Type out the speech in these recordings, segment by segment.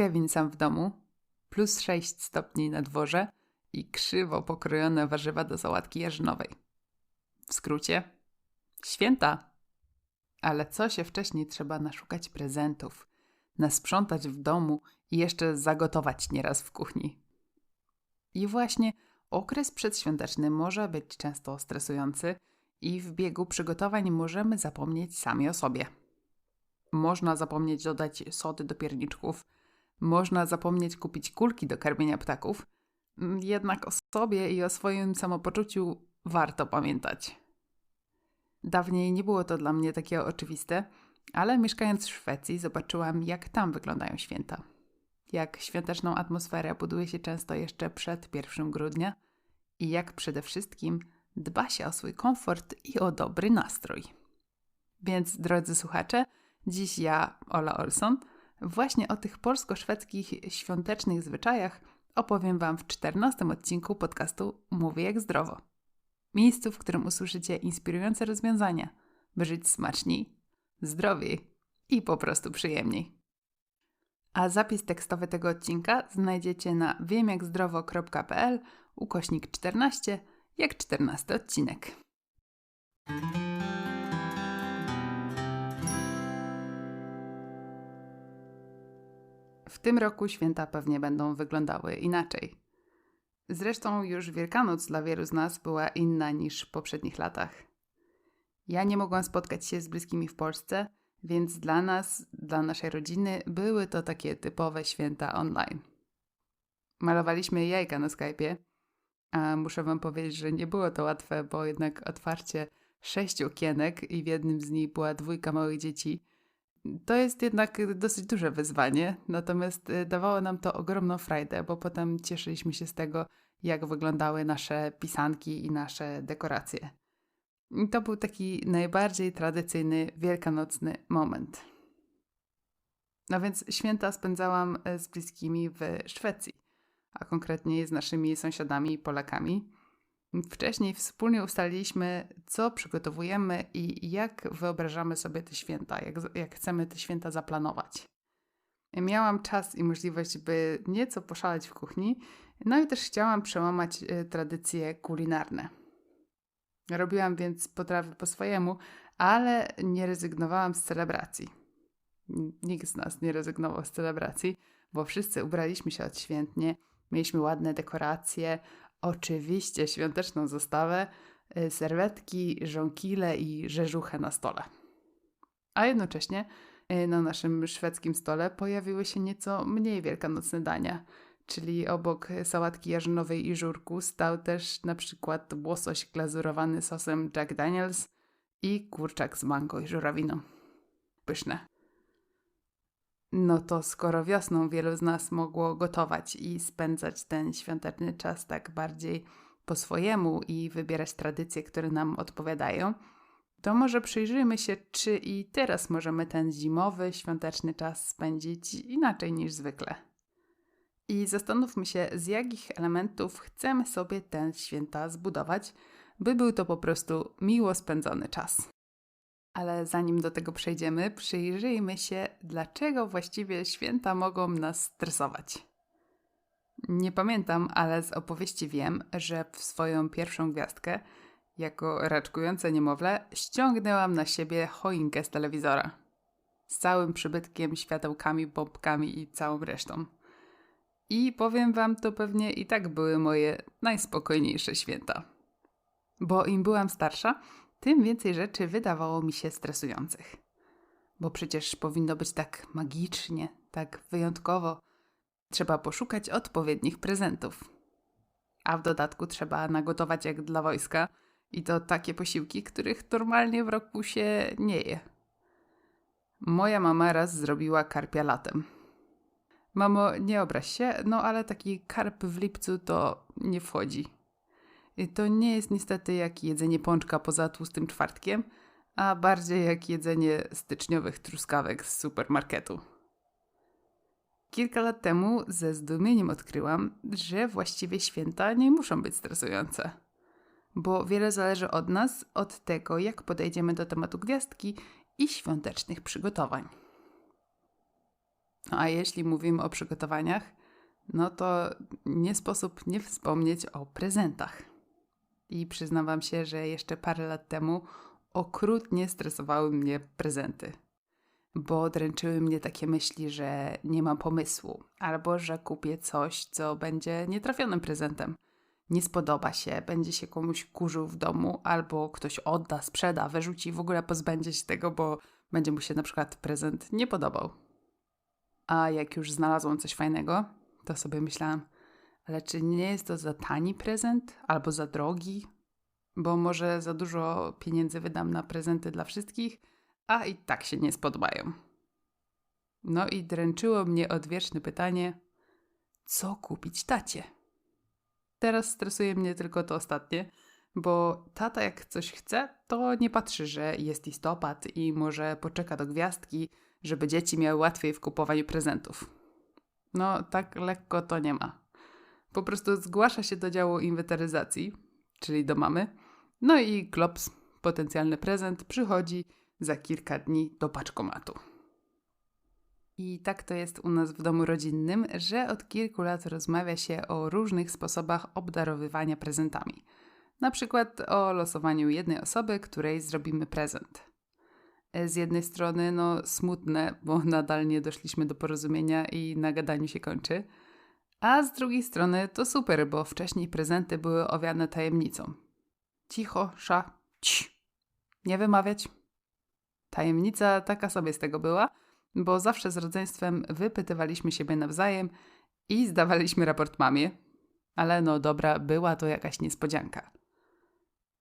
Kevin sam w domu, plus 6 stopni na dworze i krzywo pokrojone warzywa do sałatki jarzynowej. W skrócie, święta. Ale co się wcześniej trzeba naszukać prezentów, nasprzątać w domu i jeszcze zagotować nieraz w kuchni. I właśnie okres przedświąteczny może być często stresujący i w biegu przygotowań możemy zapomnieć sami o sobie. Można zapomnieć dodać sody do pierniczków, można zapomnieć kupić kulki do karmienia ptaków, jednak o sobie i o swoim samopoczuciu warto pamiętać. Dawniej nie było to dla mnie takie oczywiste, ale mieszkając w Szwecji zobaczyłam, jak tam wyglądają święta. Jak świąteczną atmosferę buduje się często jeszcze przed 1 grudnia i jak przede wszystkim dba się o swój komfort i o dobry nastrój. Więc, drodzy słuchacze, dziś ja, Ola Olson, właśnie o tych polsko-szwedzkich świątecznych zwyczajach opowiem Wam w 14 odcinku podcastu Mówię jak zdrowo. Miejscu, w którym usłyszycie inspirujące rozwiązania, by żyć smaczniej, zdrowiej i po prostu przyjemniej. A zapis tekstowy tego odcinka znajdziecie na wiemjakzdrowo.pl ukośnik 14, jak 14 odcinek. Tym roku święta pewnie będą wyglądały inaczej. Zresztą już Wielkanoc dla wielu z nas była inna niż w poprzednich latach. Ja nie mogłam spotkać się z bliskimi w Polsce, więc dla nas, dla naszej rodziny, były to takie typowe święta online. Malowaliśmy jajka na Skype'ie, a muszę Wam powiedzieć, że nie było to łatwe, bo jednak otwarcie sześciu okienek i w jednym z nich była dwójka małych dzieci. To jest jednak dosyć duże wyzwanie, natomiast y, dawało nam to ogromną frajdę, bo potem cieszyliśmy się z tego, jak wyglądały nasze pisanki i nasze dekoracje. I to był taki najbardziej tradycyjny wielkanocny moment. No więc święta spędzałam e, z bliskimi w Szwecji, a konkretnie z naszymi sąsiadami Polakami. Wcześniej wspólnie ustaliliśmy, co przygotowujemy i jak wyobrażamy sobie te święta, jak, jak chcemy te święta zaplanować. Miałam czas i możliwość, by nieco poszaleć w kuchni, no i też chciałam przełamać e, tradycje kulinarne. Robiłam więc potrawy po swojemu, ale nie rezygnowałam z celebracji. Nikt z nas nie rezygnował z celebracji, bo wszyscy ubraliśmy się odświętnie, mieliśmy ładne dekoracje, oczywiście świąteczną zastawę, y, serwetki, żonkile i rzeżuchę na stole. A jednocześnie y, na naszym szwedzkim stole pojawiły się nieco mniej wielkanocne dania – czyli obok sałatki jarzynowej i żurku stał też na przykład łosoś glazurowany sosem Jack Daniels i kurczak z mango i żurawiną. Pyszne. No to skoro wiosną wielu z nas mogło gotować i spędzać ten świąteczny czas tak bardziej po swojemu i wybierać tradycje, które nam odpowiadają, to może przyjrzyjmy się, czy i teraz możemy ten zimowy, świąteczny czas spędzić inaczej niż zwykle i zastanówmy się, z jakich elementów chcemy sobie ten święta zbudować, by był to po prostu miło spędzony czas. Ale zanim do tego przejdziemy, przyjrzyjmy się, dlaczego właściwie święta mogą nas stresować. Nie pamiętam, ale z opowieści wiem, że w swoją pierwszą gwiazdkę, jako raczkujące niemowlę, ściągnęłam na siebie choinkę z telewizora. Z całym przybytkiem, światełkami, bombkami i całą resztą. I powiem wam, to pewnie i tak były moje najspokojniejsze święta. Bo im byłam starsza, tym więcej rzeczy wydawało mi się stresujących. Bo przecież powinno być tak magicznie, tak wyjątkowo. Trzeba poszukać odpowiednich prezentów. A w dodatku trzeba nagotować jak dla wojska i to takie posiłki, których normalnie w roku się nie je. Moja mama raz zrobiła karpia latem Mamo, nie obraź się, no ale taki karp w lipcu to nie wchodzi. I to nie jest niestety jak jedzenie pączka poza tłustym czwartkiem, a bardziej jak jedzenie styczniowych truskawek z supermarketu. Kilka lat temu ze zdumieniem odkryłam, że właściwie święta nie muszą być stresujące. Bo wiele zależy od nas, od tego, jak podejdziemy do tematu gwiazdki i świątecznych przygotowań. No a jeśli mówimy o przygotowaniach, no to nie sposób nie wspomnieć o prezentach. I przyznam Wam się, że jeszcze parę lat temu okrutnie stresowały mnie prezenty, bo dręczyły mnie takie myśli, że nie mam pomysłu, albo że kupię coś, co będzie nietrafionym prezentem. Nie spodoba się, będzie się komuś kurzył w domu, albo ktoś odda, sprzeda, wyrzuci, w ogóle pozbędzie się tego, bo będzie mu się na przykład prezent nie podobał. A jak już znalazłam coś fajnego, to sobie myślałam, ale czy nie jest to za tani prezent albo za drogi? Bo może za dużo pieniędzy wydam na prezenty dla wszystkich, a i tak się nie spodobają. No i dręczyło mnie odwieczne pytanie: co kupić tacie? Teraz stresuje mnie tylko to ostatnie, bo tata jak coś chce, to nie patrzy, że jest listopad i może poczeka do gwiazdki, żeby dzieci miały łatwiej w kupowaniu prezentów. No, tak lekko to nie ma. Po prostu zgłasza się do działu inwentaryzacji, czyli do mamy, no i klops, potencjalny prezent, przychodzi za kilka dni do paczkomatu. I tak to jest u nas w domu rodzinnym, że od kilku lat rozmawia się o różnych sposobach obdarowywania prezentami. Na przykład o losowaniu jednej osoby, której zrobimy prezent. Z jednej strony, no smutne, bo nadal nie doszliśmy do porozumienia i na gadaniu się kończy. A z drugiej strony to super, bo wcześniej prezenty były owiane tajemnicą. Cicho, sza, cii. Nie wymawiać. Tajemnica taka sobie z tego była, bo zawsze z rodzeństwem wypytywaliśmy siebie nawzajem i zdawaliśmy raport mamie. Ale no dobra, była to jakaś niespodzianka.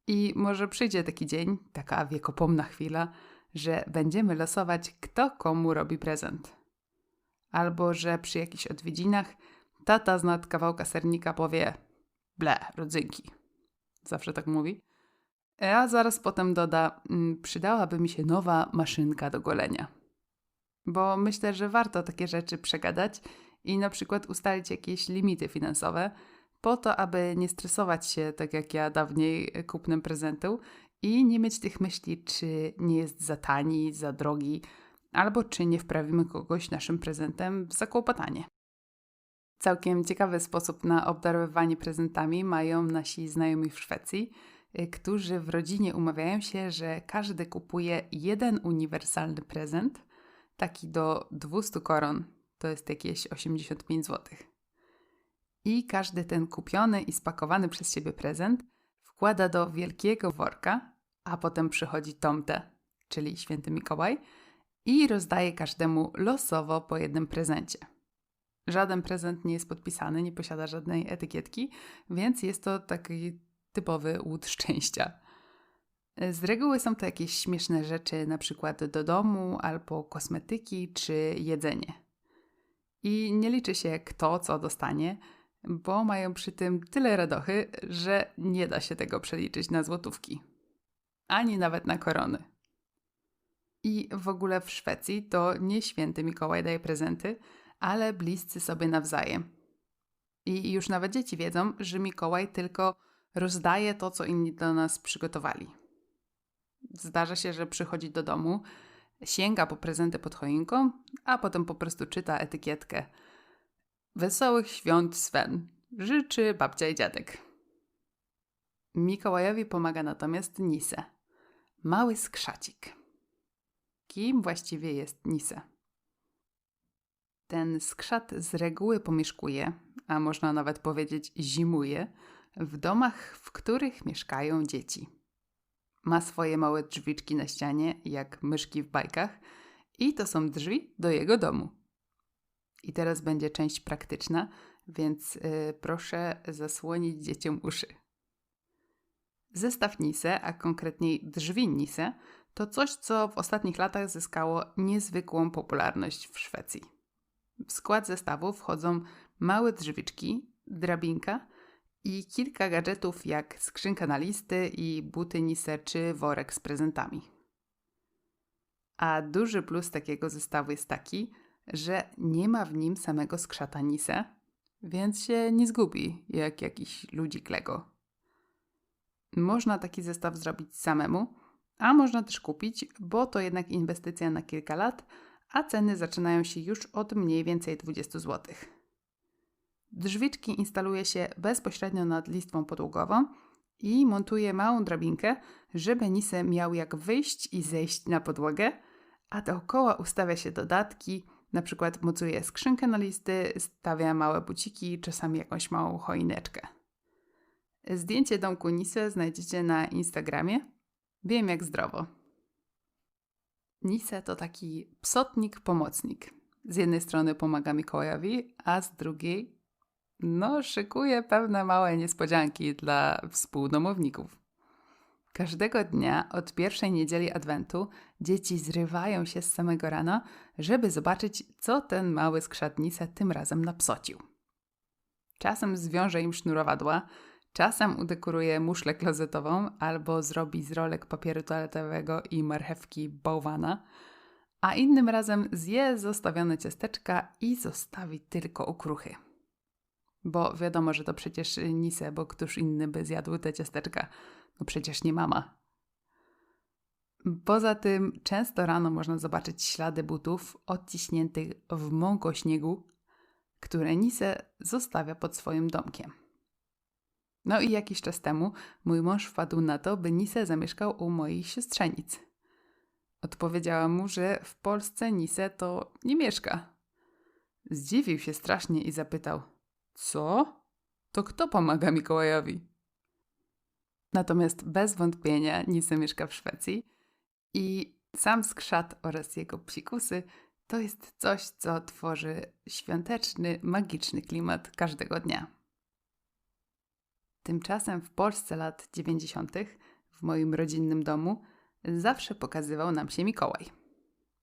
I może przyjdzie taki dzień, taka wiekopomna chwila, że będziemy losować, kto komu robi prezent. Albo że przy jakichś odwiedzinach tata z nad kawałka sernika powie ble, rodzynki. Zawsze tak mówi. A zaraz potem doda, mm, przydałaby mi się nowa maszynka do golenia. Bo myślę, że warto takie rzeczy przegadać i na przykład ustalić jakieś limity finansowe, po to, aby nie stresować się, tak jak ja dawniej, kupnem prezentu i nie mieć tych myśli, czy nie jest za tani, za drogi, albo czy nie wprawimy kogoś naszym prezentem w zakłopotanie. Całkiem ciekawy sposób na obdarowywanie prezentami mają nasi znajomi w Szwecji, y, którzy w rodzinie umawiają się, że każdy kupuje jeden uniwersalny prezent, taki do 200 koron, to jest jakieś 85 zł. I każdy ten kupiony i spakowany przez siebie prezent wkłada do wielkiego worka, a potem przychodzi Tomte, czyli święty Mikołaj, i rozdaje każdemu losowo po jednym prezencie. Żaden prezent nie jest podpisany, nie posiada żadnej etykietki, więc jest to taki typowy łód szczęścia. Z reguły są to jakieś śmieszne rzeczy, na przykład do domu, albo kosmetyki czy jedzenie. I nie liczy się kto co dostanie, bo mają przy tym tyle radochy, że nie da się tego przeliczyć na złotówki. Ani nawet na korony. I w ogóle w Szwecji to nie święty Mikołaj daje prezenty, ale bliscy sobie nawzajem. I już nawet dzieci wiedzą, że Mikołaj tylko rozdaje to, co inni do nas przygotowali. Zdarza się, że przychodzi do domu, sięga po prezenty pod choinką, a potem po prostu czyta etykietkę. Wesołych świąt Sven. Życzy babcia i dziadek. Mikołajowi pomaga natomiast Nise. Mały skrzacik. Kim właściwie jest Nise? Ten skrzat z reguły pomieszkuje, a można nawet powiedzieć zimuje, w domach, w których mieszkają dzieci. Ma swoje małe drzwiczki na ścianie, jak myszki w bajkach, i to są drzwi do jego domu. I teraz będzie część praktyczna, więc yy, proszę zasłonić dzieciom uszy. Zestaw Nise, a konkretniej drzwi Nise, to coś, co w ostatnich latach zyskało niezwykłą popularność w Szwecji. W skład zestawu wchodzą małe drzwiczki, drabinka i kilka gadżetów jak skrzynka na listy i buty Nise czy worek z prezentami. A duży plus takiego zestawu jest taki, że nie ma w nim samego skrzata Nise, więc się nie zgubi jak jakiś ludzik Lego. Można taki zestaw zrobić samemu, a można też kupić, bo to jednak inwestycja na kilka lat, a ceny zaczynają się już od mniej więcej 20 zł. Drzwiczki instaluje się bezpośrednio nad listwą podłogową i montuje małą drabinkę, żeby Nise miał jak wyjść i zejść na podłogę, a dookoła ustawia się dodatki, na przykład mocuje skrzynkę na listy, stawia małe buciki, czasami jakąś małą choineczkę. Zdjęcie domku Nise znajdziecie na Instagramie. Wiem jak zdrowo. Nise to taki psotnik, pomocnik. Z jednej strony pomaga Mikołajowi, a z drugiej no, szykuje pewne małe niespodzianki dla współdomowników. Każdego dnia od pierwszej niedzieli Adwentu dzieci zrywają się z samego rana, żeby zobaczyć, co ten mały skrzatnica tym razem napsocił. Czasem zwiąże im sznurowadła, czasem udekoruje muszlę klozetową albo zrobi z rolek papieru toaletowego i marchewki bałwana, a innym razem zje zostawione ciasteczka i zostawi tylko okruchy. Bo wiadomo, że to przecież Nise, bo któż inny by zjadł te ciasteczka. No przecież nie mama. Poza tym często rano można zobaczyć ślady butów odciśniętych w mąko śniegu, które Nise zostawia pod swoim domkiem. No i jakiś czas temu mój mąż wpadł na to, by Nise zamieszkał u moich siostrzenic. Odpowiedziałam mu, że w Polsce Nise to nie mieszka. Zdziwił się strasznie i zapytał – co? To kto pomaga Mikołajowi? Natomiast bez wątpienia Nise mieszka w Szwecji i sam skrzat oraz jego psikusy to jest coś, co tworzy świąteczny, magiczny klimat każdego dnia. Tymczasem w Polsce lat 90., w moim rodzinnym domu, zawsze pokazywał nam się Mikołaj.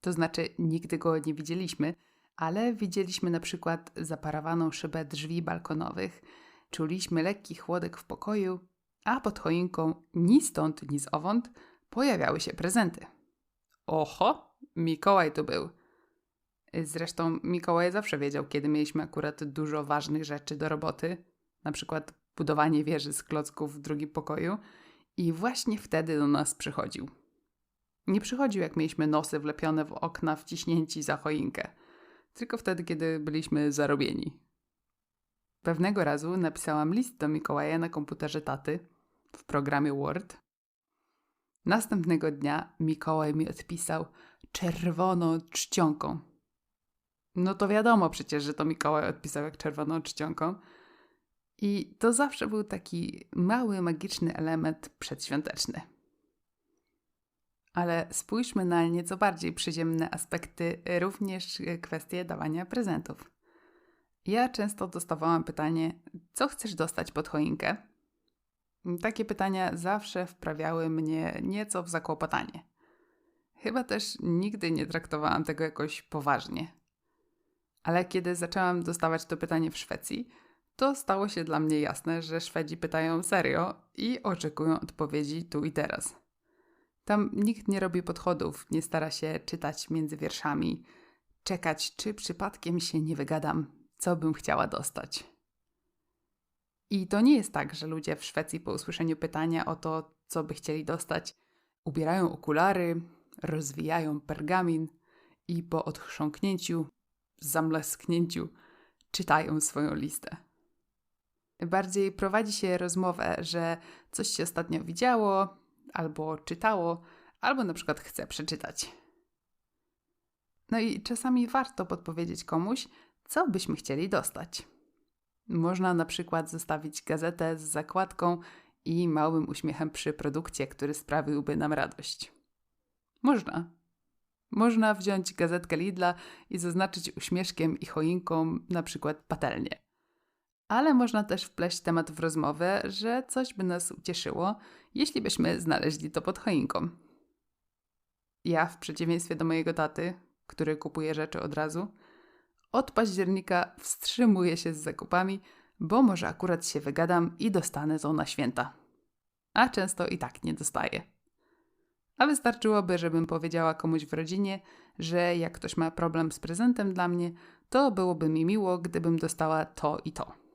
To znaczy, nigdy go nie widzieliśmy, ale widzieliśmy na przykład zaparowaną szybę drzwi balkonowych, czuliśmy lekki chłodek w pokoju, a pod choinką ni stąd, ni zowąd pojawiały się prezenty. Oho, Mikołaj tu był. Zresztą Mikołaj zawsze wiedział, kiedy mieliśmy akurat dużo ważnych rzeczy do roboty, na przykład budowanie wieży z klocków w drugim pokoju, i właśnie wtedy do nas przychodził. Nie przychodził, jak mieliśmy nosy wlepione w okna, wciśnięci za choinkę – tylko wtedy, kiedy byliśmy zarobieni. Pewnego razu napisałam list do Mikołaja na komputerze taty w programie Word. Następnego dnia Mikołaj mi odpisał czerwoną czcionką. No to wiadomo przecież, że to Mikołaj odpisał jak czerwoną czcionką. I to zawsze był taki mały, magiczny element przedświąteczny. Ale spójrzmy na nieco bardziej przyziemne aspekty, również kwestie dawania prezentów. Ja często dostawałam pytanie: co chcesz dostać pod choinkę? Takie pytania zawsze wprawiały mnie nieco w zakłopotanie. Chyba też nigdy nie traktowałam tego jakoś poważnie. Ale kiedy zaczęłam dostawać to pytanie w Szwecji, to stało się dla mnie jasne, że Szwedzi pytają serio i oczekują odpowiedzi tu i teraz. Tam nikt nie robi podchodów, nie stara się czytać między wierszami, czekać, czy przypadkiem się nie wygadam, co bym chciała dostać. I to nie jest tak, że ludzie w Szwecji po usłyszeniu pytania o to, co by chcieli dostać, ubierają okulary, rozwijają pergamin i po odchrząknięciu, zamlesknięciu czytają swoją listę. Bardziej prowadzi się rozmowę, że coś się ostatnio widziało, albo czytało, albo na przykład chce przeczytać. No i czasami warto podpowiedzieć komuś, co byśmy chcieli dostać. Można na przykład zostawić gazetę z zakładką i małym uśmiechem przy produkcie, który sprawiłby nam radość. Można. Można wziąć gazetkę Lidla i zaznaczyć uśmieszkiem i choinką na przykład patelnię. Ale można też wpleść temat w rozmowę, że coś by nas ucieszyło, jeśli byśmy znaleźli to pod choinką. Ja, w przeciwieństwie do mojego taty, który kupuje rzeczy od razu, od października wstrzymuję się z zakupami, bo może akurat się wygadam i dostanę to na święta. A często i tak nie dostaję. A wystarczyłoby, żebym powiedziała komuś w rodzinie, że jak ktoś ma problem z prezentem dla mnie, to byłoby mi miło, gdybym dostała to i to.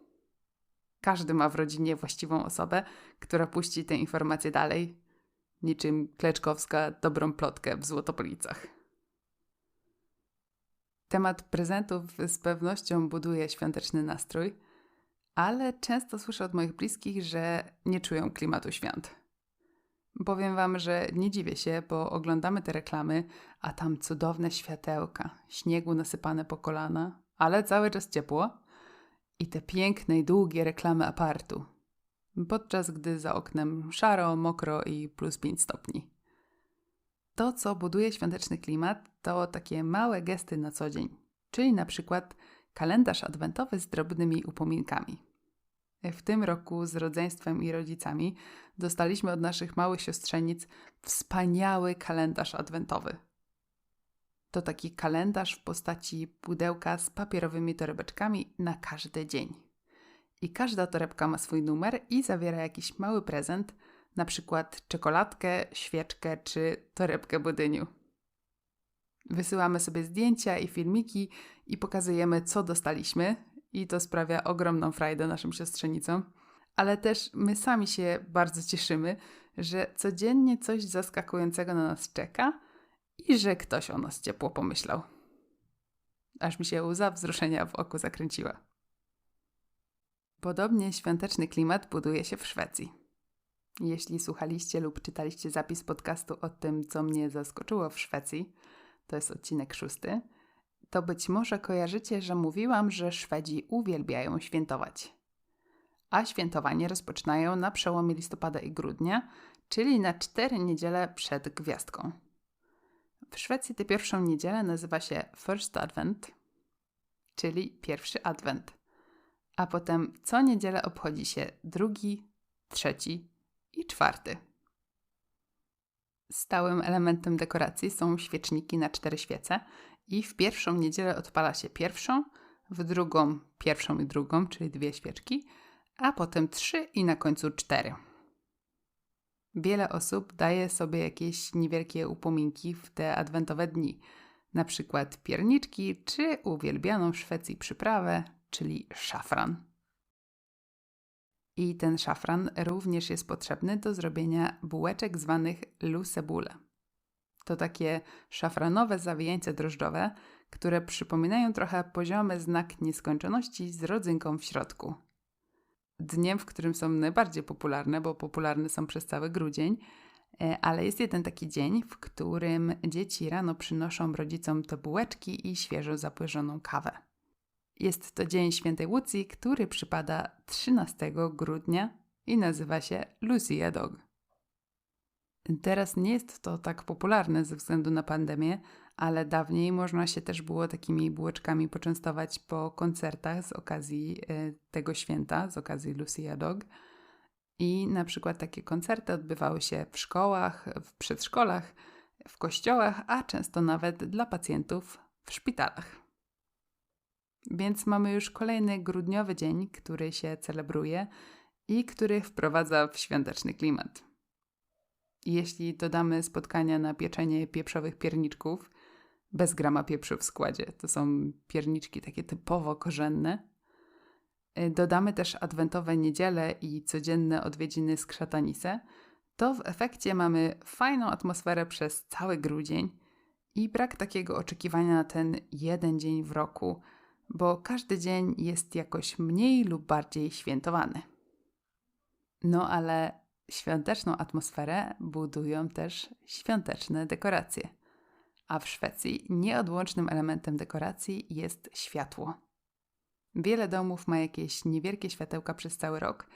Każdy ma w rodzinie właściwą osobę, która puści tę informację dalej, niczym Kleczkowska dobrą plotkę w Złotopolicach. Temat prezentów z pewnością buduje świąteczny nastrój, ale często słyszę od moich bliskich, że nie czują klimatu świąt. Powiem Wam, że nie dziwię się, bo oglądamy te reklamy, a tam cudowne światełka, śniegu nasypane po kolana, ale cały czas ciepło i te piękne i długie reklamy apartu, podczas gdy za oknem szaro, mokro i plus 5 stopni. To, co buduje świąteczny klimat, to takie małe gesty na co dzień, czyli na przykład kalendarz adwentowy z drobnymi upominkami. W tym roku z rodzeństwem i rodzicami dostaliśmy od naszych małych siostrzenic wspaniały kalendarz adwentowy. To taki kalendarz w postaci pudełka z papierowymi torebeczkami na każdy dzień. I każda torebka ma swój numer i zawiera jakiś mały prezent, na przykład czekoladkę, świeczkę czy torebkę budyniu. Wysyłamy sobie zdjęcia i filmiki i pokazujemy, co dostaliśmy, i to sprawia ogromną frajdę naszym siostrzenicom. Ale też my sami się bardzo cieszymy, że codziennie coś zaskakującego na nas czeka i że ktoś o nas ciepło pomyślał. Aż mi się łza wzruszenia w oku zakręciła. Podobnie świąteczny klimat buduje się w Szwecji. Jeśli słuchaliście lub czytaliście zapis podcastu o tym, co mnie zaskoczyło w Szwecji, to jest odcinek szósty, to być może kojarzycie, że mówiłam, że Szwedzi uwielbiają świętować. A świętowanie rozpoczynają na przełomie listopada i grudnia, czyli na cztery niedziele przed gwiazdką. W Szwecji tę pierwszą niedzielę nazywa się First Advent, czyli pierwszy adwent. A potem co niedzielę obchodzi się drugi, trzeci i czwarty. Stałym elementem dekoracji są świeczniki na cztery świece i w pierwszą niedzielę odpala się pierwszą, w drugą pierwszą i drugą, czyli dwie świeczki, a potem trzy i na końcu cztery. Wiele osób daje sobie jakieś niewielkie upominki w te adwentowe dni, na przykład pierniczki czy uwielbianą w Szwecji przyprawę, czyli szafran. I ten szafran również jest potrzebny do zrobienia bułeczek zwanych lusebule. To takie szafranowe zawijańce drożdżowe, które przypominają trochę poziomy znak nieskończoności z rodzynką w środku. Dniem, w którym są najbardziej popularne, bo popularne są przez cały grudzień, e, ale jest jeden taki dzień, w którym dzieci rano przynoszą rodzicom te bułeczki i świeżo zapłyrzoną kawę. Jest to Dzień Świętej Łucji, który przypada 13 grudnia i nazywa się Lucia Dog. Teraz nie jest to tak popularne ze względu na pandemię, ale dawniej można się też było takimi bułeczkami poczęstować po koncertach z okazji e, tego święta, z okazji Lucia Dog. I na przykład takie koncerty odbywały się w szkołach, w przedszkolach, w kościołach, a często nawet dla pacjentów w szpitalach. Więc mamy już kolejny grudniowy dzień, który się celebruje i który wprowadza w świąteczny klimat. Jeśli dodamy spotkania na pieczenie pieprzowych pierniczków, bez grama pieprzu w składzie, to są pierniczki takie typowo korzenne, y, dodamy też adwentowe niedziele i codzienne odwiedziny z krzatanise, to w efekcie mamy fajną atmosferę przez cały grudzień i brak takiego oczekiwania na ten jeden dzień w roku, bo każdy dzień jest jakoś mniej lub bardziej świętowany. No ale świąteczną atmosferę budują też świąteczne dekoracje. A w Szwecji nieodłącznym elementem dekoracji jest światło. Wiele domów ma jakieś niewielkie światełka przez cały rok,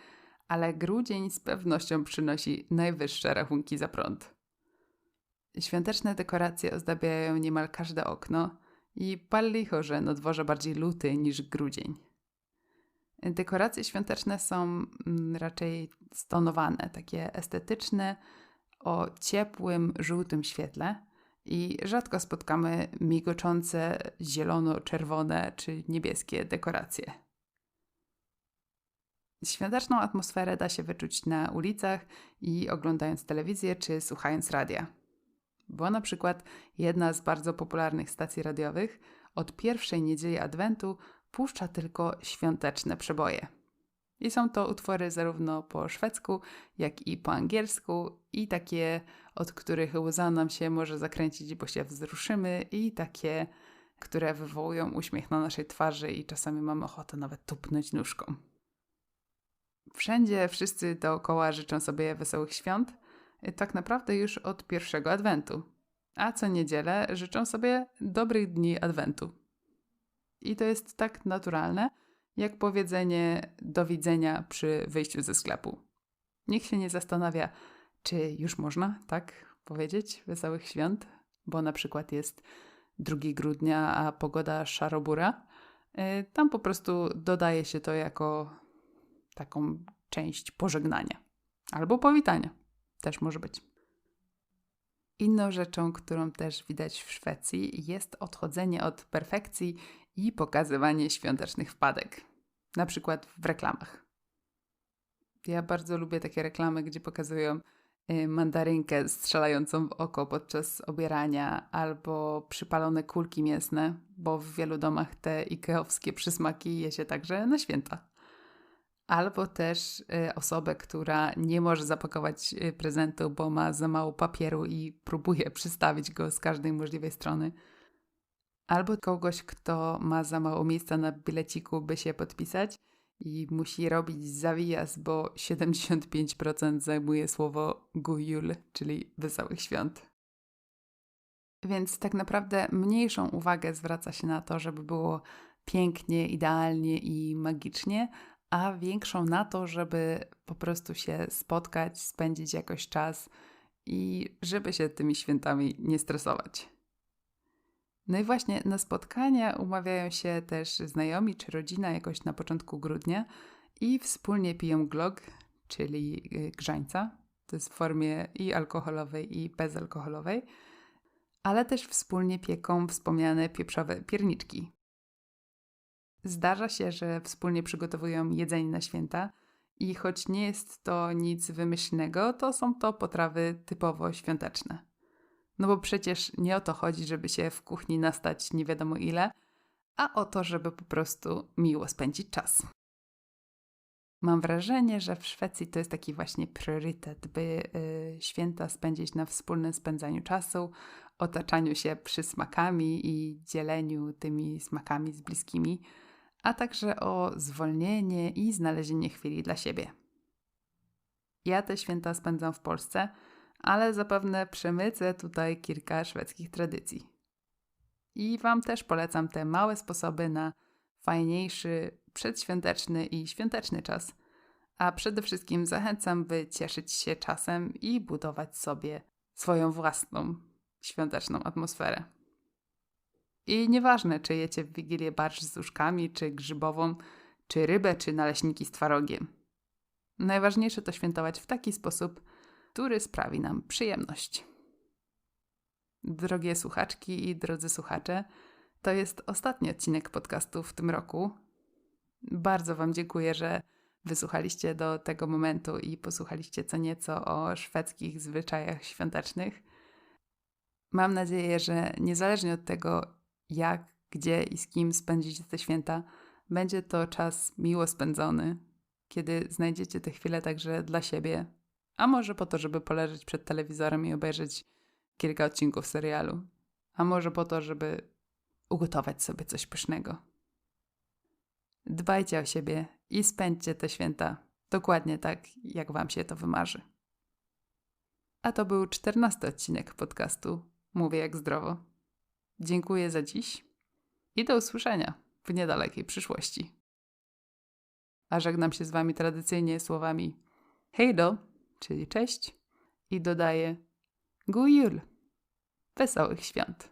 ale grudzień z pewnością przynosi najwyższe rachunki za prąd. Świąteczne dekoracje ozdabiają niemal każde okno i pal licho, że na dworze bardziej luty niż grudzień. Dekoracje świąteczne są mm, raczej stonowane, takie estetyczne, o ciepłym, żółtym świetle i rzadko spotkamy migoczące zielono-czerwone czy niebieskie dekoracje. Świąteczną atmosferę da się wyczuć na ulicach i oglądając telewizję czy słuchając radia. Bo na przykład jedna z bardzo popularnych stacji radiowych od pierwszej niedzieli Adwentu puszcza tylko świąteczne przeboje. I są to utwory zarówno po szwedzku, jak i po angielsku, i takie, od których łza nam się może zakręcić, bo się wzruszymy, i takie, które wywołują uśmiech na naszej twarzy i czasami mamy ochotę nawet tupnąć nóżką. Wszędzie wszyscy dookoła życzą sobie wesołych świąt, tak naprawdę już od pierwszego adwentu, a co niedzielę życzą sobie dobrych dni adwentu. I to jest tak naturalne, jak powiedzenie do widzenia przy wyjściu ze sklepu. Nikt się nie zastanawia, czy już można tak powiedzieć wesołych świąt, bo na przykład jest 2 grudnia, a pogoda szarobura. Y, tam po prostu dodaje się to jako taką część pożegnania albo powitania. Też może być. Inną rzeczą, którą też widać w Szwecji, jest odchodzenie od perfekcji i pokazywanie świątecznych wpadek, na przykład w reklamach. Ja bardzo lubię takie reklamy, gdzie pokazują y, mandarynkę strzelającą w oko podczas obierania albo przypalone kulki mięsne, bo w wielu domach te ikeowskie przysmaki je się także na święta. Albo też y, osobę, która nie może zapakować y, prezentu, bo ma za mało papieru i próbuje przystawić go z każdej możliwej strony. Albo kogoś, kto ma za mało miejsca na bileciku, by się podpisać i musi robić zawijas, bo 75% zajmuje słowo gujul, czyli wesołych świąt. Więc tak naprawdę mniejszą uwagę zwraca się na to, żeby było pięknie, idealnie i magicznie, a większą na to, żeby po prostu się spotkać, spędzić jakoś czas i żeby się tymi świętami nie stresować. No i właśnie na spotkania umawiają się też znajomi czy rodzina jakoś na początku grudnia i wspólnie piją glog, czyli y, grzańca. To jest w formie i alkoholowej, i bezalkoholowej, ale też wspólnie pieką wspomniane pieprzowe pierniczki. Zdarza się, że wspólnie przygotowują jedzenie na święta i choć nie jest to nic wymyślnego, to są to potrawy typowo świąteczne. No bo przecież nie o to chodzi, żeby się w kuchni nastać nie wiadomo ile, a o to, żeby po prostu miło spędzić czas. Mam wrażenie, że w Szwecji to jest taki właśnie priorytet, by y, święta spędzić na wspólnym spędzaniu czasu, otaczaniu się przysmakami i dzieleniu tymi smakami z bliskimi, a także o zwolnienie i znalezienie chwili dla siebie. Ja te święta spędzam w Polsce ale zapewne przemycę tutaj kilka szwedzkich tradycji. I Wam też polecam te małe sposoby na fajniejszy przedświąteczny i świąteczny czas. A przede wszystkim zachęcam, by cieszyć się czasem i budować sobie swoją własną świąteczną atmosferę. I nieważne, czy jecie w Wigilię barsz z uszkami, czy grzybową, czy rybę, czy naleśniki z twarogiem. Najważniejsze to świętować w taki sposób, który sprawi nam przyjemność. Drogie słuchaczki i drodzy słuchacze, to jest ostatni odcinek podcastu w tym roku. Bardzo Wam dziękuję, że wysłuchaliście do tego momentu i posłuchaliście co nieco o szwedzkich zwyczajach świątecznych. Mam nadzieję, że niezależnie od tego, jak, gdzie i z kim spędzicie te święta, będzie to czas miło spędzony, kiedy znajdziecie te chwile także dla siebie, a może po to, żeby poleżeć przed telewizorem i obejrzeć kilka odcinków serialu. A może po to, żeby ugotować sobie coś pysznego. Dbajcie o siebie i spędźcie te święta dokładnie tak, jak Wam się to wymarzy. A to był czternasty odcinek podcastu Mówię jak zdrowo. Dziękuję za dziś i do usłyszenia w niedalekiej przyszłości. A żegnam się z Wami tradycyjnie słowami hej do! Czyli cześć, i dodaje God Wesołych świąt.